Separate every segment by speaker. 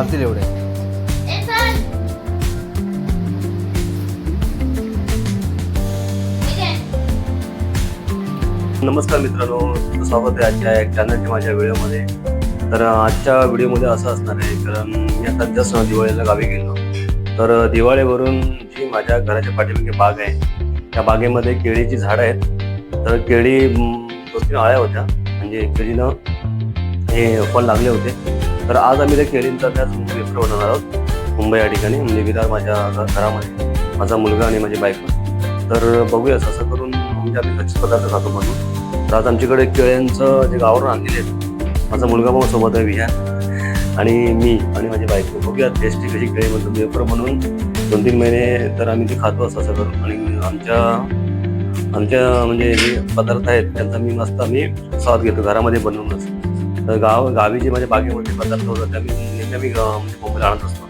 Speaker 1: चालतील एवढे.
Speaker 2: नमस्कार मित्रांनो स्वागत आहे आजच्या एक चॅनलच्या माझ्या व्हिडिओमध्ये तर आजच्या व्हिडिओमध्ये असं असणार आहे कारण मी आता जस्ट दिवाळीला गावी गेलो. तर दिवाळीवरून जी माझ्या घराच्या पाठीमागे बाग आहे त्या बागेमध्ये केळीची झाडं आहेत. तर केळी दोन तीन आळ्या होत्या. म्हणजे केळीनं हे फळ लागले होते. तर आज आम्ही त्या खेळींचा त्याच वेफर बनवणार आहोत. मुंबई या ठिकाणी. म्हणजे विरार माझ्या घरामध्ये. माझा मुलगा आणि माझी बायको. तर बघूया असं करून म्हणजे आम्ही कच्चे पदार्थ खातो म्हणून. तर आज आमच्याकडे केळ्यांचं जे गावावर आणलेले आहेत माझा मुलगा भाऊ सोबत आहे विहान. आणि मी आणि माझी बायको. बघूया टेस्टी कशी केळी म्हणतो वेफर म्हणून. दोन तीन महिने तर आम्ही ते खातो असं असं करून. आणि आमच्या आमच्या म्हणजे जे पदार्थ आहेत त्यांचा मी मस्त आम्ही स्वाद घेतो. घरामध्ये बनवूनच. तर गाव गावी जे माझ्या बागेमध्ये पदार्थ होतात त्या मी नेहमी ग- म्हणजे मुंबईला आणत असतो.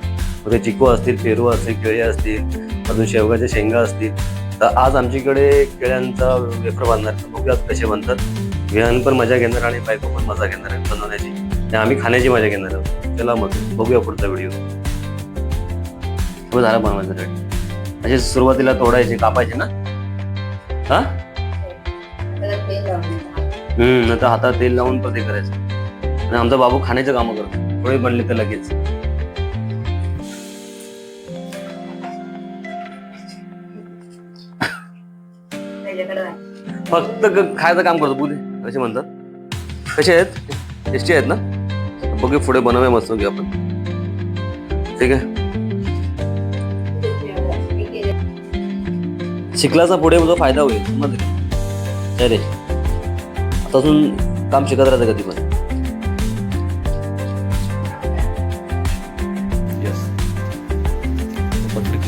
Speaker 2: मग ते चिकू असतील पेरू असतील केळी असतील अजून शेवगाच्या शेंगा असतील. तर आज आमच्याकडे केळ्यांचा वेफर बांधणार बघूयात कसे बनतात. विहान पण मजा घेणार आणि बायको पण मजा घेणार आहे बनवण्याची. आणि आम्ही खाण्याची मजा घेणार आहोत. चला मग बघूया पुढचा व्हिडिओ. हो झाला बनवायचं रेडी. असे सुरुवातीला तोडायचे कापायचे ना? हा? हम्म नंतर हातात तेल लावून पण ते करायचं. आणि आमचा बाबू खाण्याचं कामं करतो. थोडे बनले तर लगेच. फक्त खायचं काम करतो बुले कसे म्हणतात? कसे आहेत? टेस्टी आहेत ना? बघू पुढे बनवूया मस्त घेऊ आपण. ठीक आहे. शिकलाचा पुढे जो फायदा होईल. समजले? काय रे. आतापासून काम शिकत राहायचं कधी पण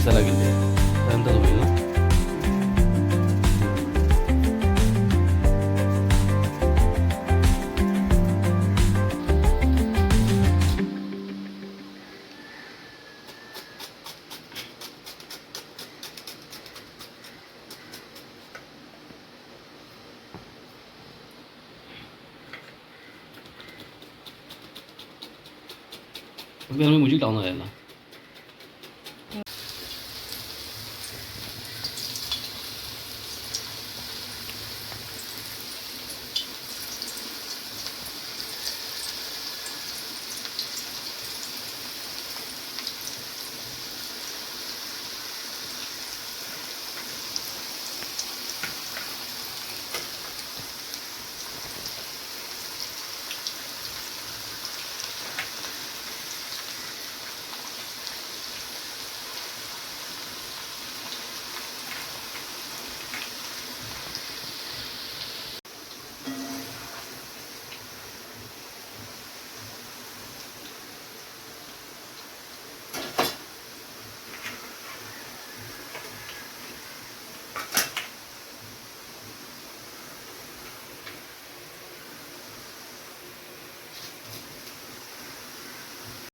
Speaker 1: दिसायला गेले त्यानंतर होईल ना. मी म्युझिक लावणार आहे ना.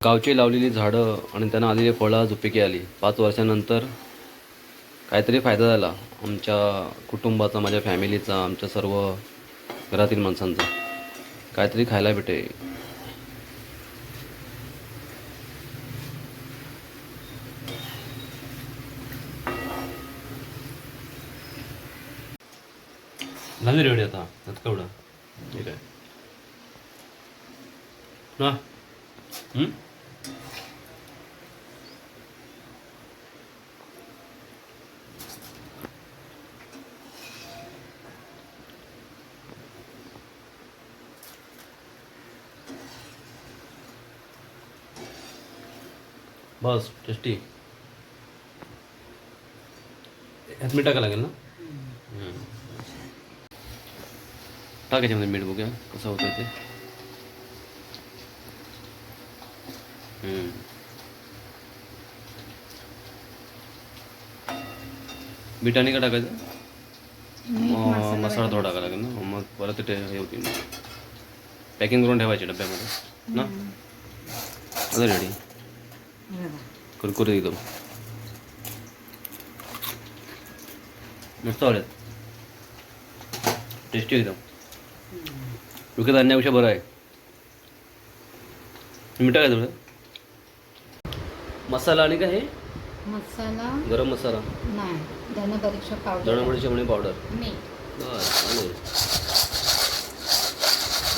Speaker 1: गावची लावलेली झाडं आणि त्यांना आलेली फळं झुपिके आली. पाच वर्षानंतर काहीतरी फायदा झाला आमच्या कुटुंबाचा माझ्या फॅमिलीचा आमच्या सर्व घरातील माणसांचा. काहीतरी खायला भेटे. झाली रेडी आता? आता केवढं? ठीक आहे. ना? बस टेस्टी ह्यात मीठ टाकायला लागेल ना हं. टाक याच्यामध्ये मीठ बघूया कसं होतं ते हं. बिटाने का टाकायचं मग मसाला थोडा टाकायला लागेल ना मग परत ते हे होतील पॅकिंग करून ठेवायचे डब्यामध्ये ना आता रेडी कुरकुरीत एकदम मस्त आवडेल टेस्टी एकदम विकत आणण्यापेक्षा बरं आहे मीठ काय थोडं मसाला आणि काय हे
Speaker 3: मसाला
Speaker 1: गरम मसाला
Speaker 3: नाही धन परीक्षा पावडर
Speaker 1: शेवणी पावडर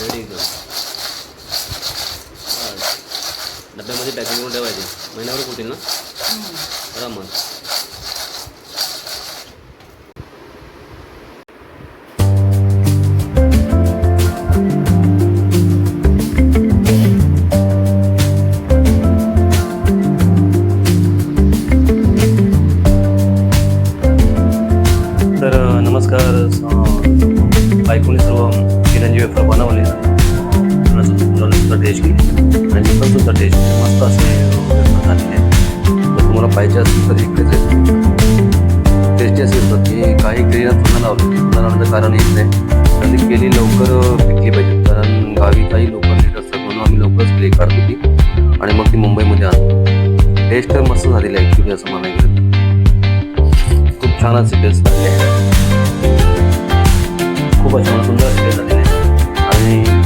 Speaker 1: रेडी बस डब्यामध्ये पॅकिंग करून ठेवायचे महिन्यावर होतील ना
Speaker 3: हम्म.
Speaker 1: आरामात
Speaker 2: तर अ, नमस्कार अ, बायकोने सर्व चिरंजीव वेफर बनवले सुद्धा टेस्ट केली आणि मी पण सुद्धा टेस्ट केली मस्त असे झालेले आहेत. तुम्हाला पाहिजे असेल तर इकडेच टेस्टी असेल तर की काही केळीला पुन्हा लावलं पुन्हा लावण्याचं कारण हेच नाही. कारण ती केळी लवकर पिकली पाहिजे. कारण गावी काही लवकर लेट असतात म्हणून आम्ही लवकरच केळी काढतो ती आणि मग ती मुंबईमध्ये आणतो टेस्ट तर मस्त झालेली आहे ॲक्च्युली असं मला खूप छान असे टेस्ट झाले खूप अशा सुंदर असे टेस्ट झालेले आहे. आणि